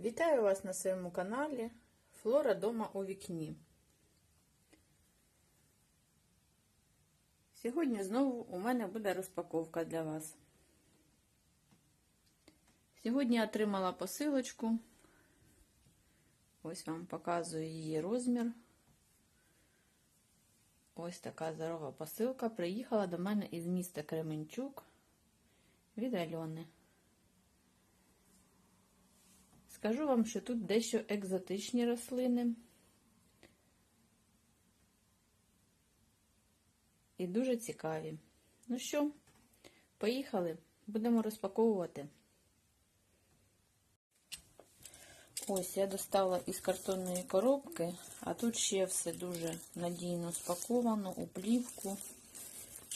Вітаю вас на своєму каналі Флора дома у вікні. Сьогодні знову у мене буде розпаковка для вас. Сьогодні я отримала посилочку. Ось вам показую її розмір. Ось така здорова посилка. Приїхала до мене із міста Кременчук від Альони. Скажу вам, що тут дещо екзотичні рослини. І дуже цікаві. Ну що, поїхали, будемо розпаковувати. Ось я достала із картонної коробки, а тут ще все дуже надійно спаковано у плівку.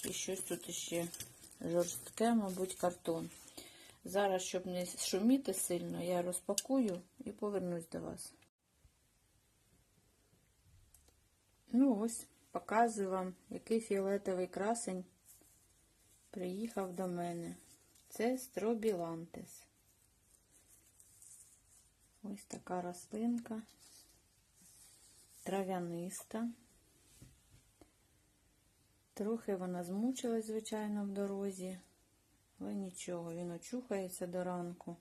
І щось тут ще жорстке, мабуть, картон. Зараз, щоб не шуміти сильно, я розпакую і повернусь до вас. Ну ось, показую вам, який фіолетовий красень приїхав до мене. Це стробілантес. Ось така рослинка, трав'яниста. Трохи вона змучилась, звичайно, в дорозі. Але нічого, він очухається до ранку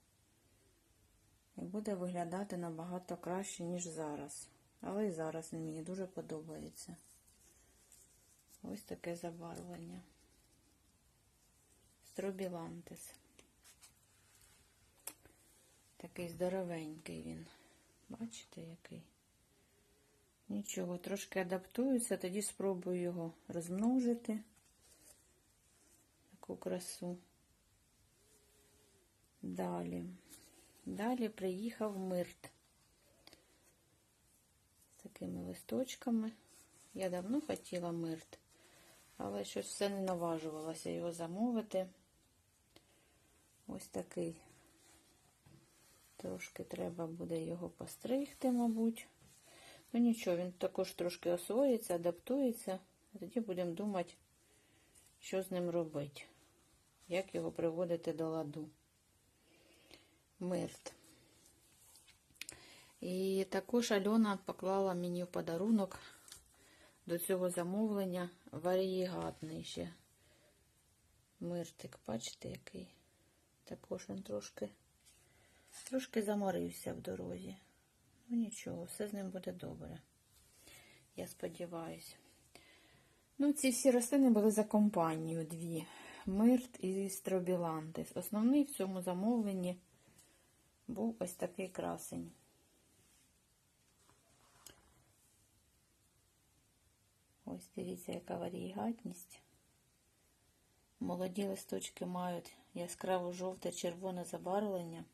і буде виглядати набагато краще, ніж зараз. Але і зараз він мені дуже подобається. Ось таке забарвлення. Стробілантис. Такий здоровенький він. Бачите, який? Нічого, трошки адаптуюся, тоді спробую його розмножити. Таку красу. Далі. Далі приїхав мирт. З такими листочками. Я давно хотіла мирт, але щось все не наважувалася його замовити. Ось такий. Трошки треба буде його постригти, мабуть. Ну нічого, він також трошки освоїться, адаптується. Тоді будемо думати, що з ним робити, як його приводити до ладу мирт. І також Альона поклала мені в подарунок до цього замовлення варієгатний ще миртик. Бачите, який? Також він трошки, трошки заморився в дорозі. Ну нічого, все з ним буде добре. Я сподіваюся. Ну, ці всі рослини були за компанію дві. Мирт і стробілантис. Основний в цьому замовленні був ось такий красень. Ось дивіться, яка варієгатність. Молоді листочки мають яскраво жовте червоне забарвлення.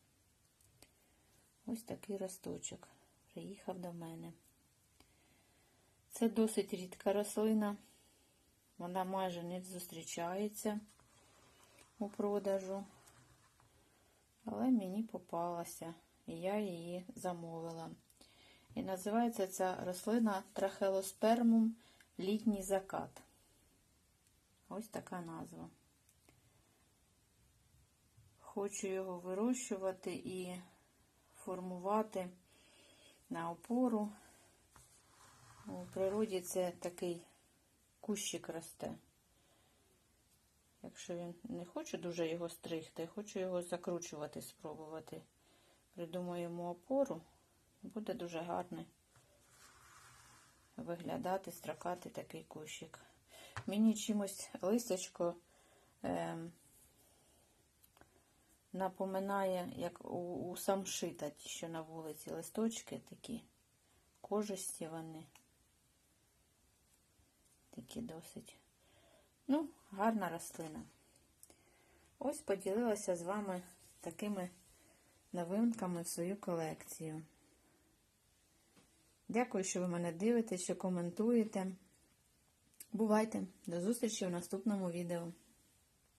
Ось такий росточок приїхав до мене. Це досить рідка рослина. Вона майже не зустрічається у продажу але мені попалася, і я її замовила. І називається ця рослина трахелоспермум літній закат. Ось така назва. Хочу його вирощувати і формувати на опору. У природі це такий кущик росте. Якщо він не хоче дуже його стригти, хочу його закручувати, спробувати. Придумаю йому опору, буде дуже гарний виглядати, стракати такий кущик. Мені чимось листочко е, напоминає, як у, у самшита, що на вулиці, листочки такі, кожисті вони. Такі досить. Ну, гарна рослина. Ось поділилася з вами такими новинками в свою колекцію. Дякую, що ви мене дивитесь, що коментуєте. Бувайте! До зустрічі в наступному відео.